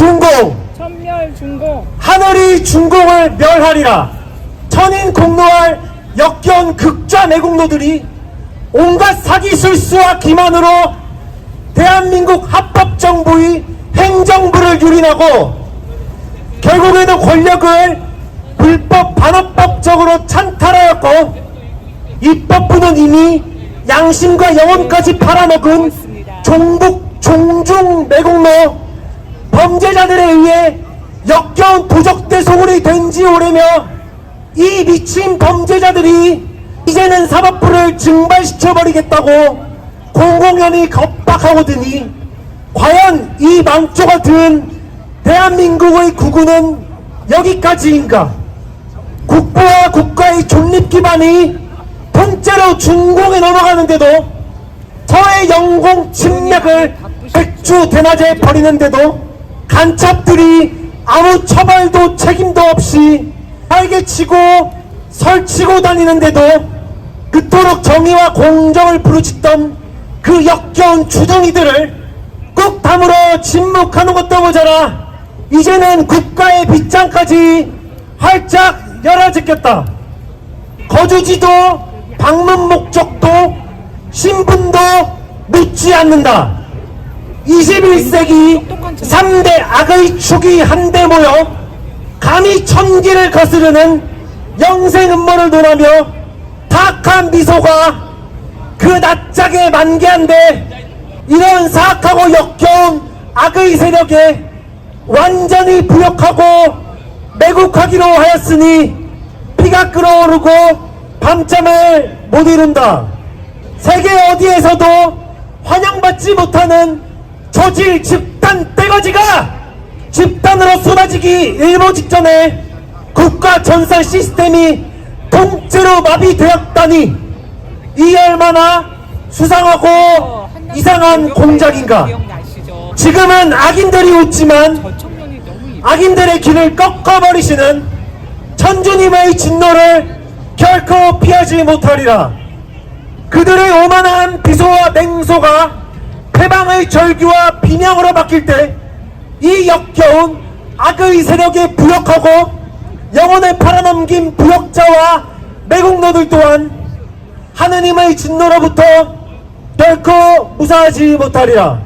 준공. 천멸 중공. 하늘이 준공을 멸하리라. 천인 공노할 역겨운 극좌 매국노들이 온갖 사기 술수와 기만으로 대한민국 합법정부의 행정부를 유린하고 결국에는 권력을 불법 반헌법적으로 찬탈하였고 입법부는 이미 양심과 영혼까지 팔아먹은 종북 종중 매국노 범죄자들에 의해 역겨운 도적대 소굴이 된 지 오래며 이 미친 범죄자들이 이제는 사법부를 증발시켜버리겠다고 공공연히 겁박하거든이 과연 이 망조 같은 대한민국의 구구는 여기까지인가? 국부와 국가의 존립 기반이 통째로 준공에 넘어가는데도 저의 영공 침략을 백주 대낮에 벌이는데도 간첩들이 아무 처벌도 책임도 없이 빨개치고 설치고 다니는데도 그토록 정의와 공정을 부르짖던 그 역겨운 주둥이들을 꾹 다물어 침묵하는 것도 모자라 이제는 국가의 빗장까지 활짝 열어제꼈다. 거주지도 방문 목적도 신분도 묻지 않는다 21세기 3대 악의 축이 한데 모여 감히 천기를 거스르는 영생 음모를 논하며 탁한 미소가 그 낯짝에 만개한데 이런 사악하고 역겨운 악의 세력에 완전히 부역하고 매국하기로 하였으니 피가 끓어오르고 밤잠을 못 이룬다. 세계 어디에서도 환영받지 못하는 저질 집단 떼거지가 집단으로 쏟아지기 일보 직전에 국가 전산 시스템이 통째로 마비되었다니 이 얼마나 수상하고 이상한 공작인가? 지금은 악인들이 웃지만 악인들의 길을 꺾어버리시는 천주님의 진노를 결코 피하지 못하리라. 그들의 오만한 비소와 맹소가 패방의 절규와 비명으로 바뀔 때 이 역겨운 악의 세력에 부역하고 영혼을 팔아넘긴 부역자와 매국노들 또한 하느님의 진노로부터 결코 무사하지 못하리라.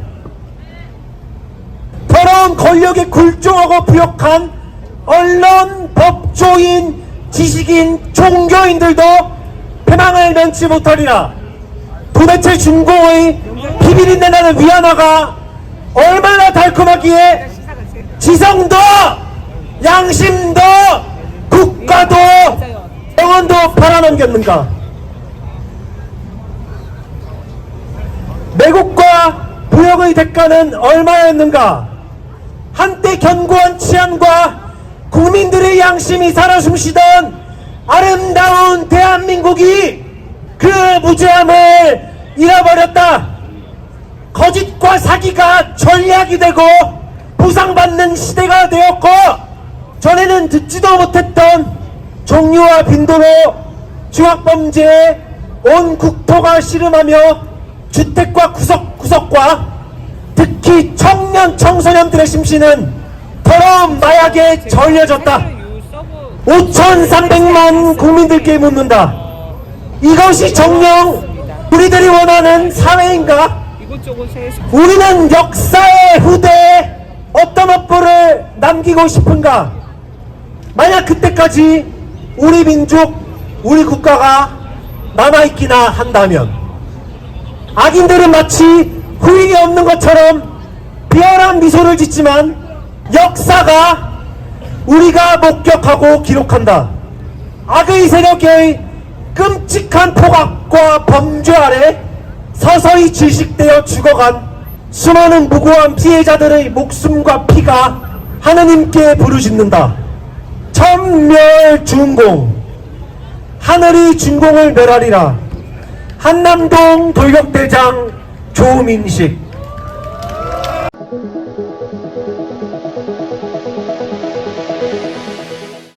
더러운 권력에 굴종하고 부역한 언론, 법조인, 지식인, 종교인들도 패망을 면치 못하리라. 도대체 중공의 비비린내 나는 위안화가 얼마나 달콤하기에 지성도, 양심도, 국가도, 영혼도 팔아넘겼는가? 매국과 부역의 대가는 얼마였는가? 한때 견고한 치안과 국민들의 양심이 살아 숨쉬던 아름다운 대한민국이 그 무죄함을 잃어버렸다. 거짓과 사기가 전략이 되고 보상받는 시대가 되었고 전에는 듣지도 못했던 종류와 빈도로 중학범죄에 온 국토가 씨름하며 주택과 구석구석과 특히 청년 청소년들의 심신은 더러운 마약에 절려졌다. 유 서브 5,300만 국민들께 묻는다. 이것이 정녕 우리들이 원하는 사회인가? 우리는 역사의 후대에 어떤 업보를 남기고 싶은가? 만약 그때까지 우리 민족, 우리 국가가 남아있기나 한다면 악인들은 마치 후일이 없는 것처럼 비열한 미소를 짓지만 역사가 우리가 목격하고 기록한다. 악의 세력의 끔찍한 포각과 범죄 아래 서서히 질식되어 죽어간 수많은 무고한 피해자들의 목숨과 피가 하느님께 부르짖는다. 천멸준공. 하늘이 준공을 멸하리라. 한남동 돌격대장 조민식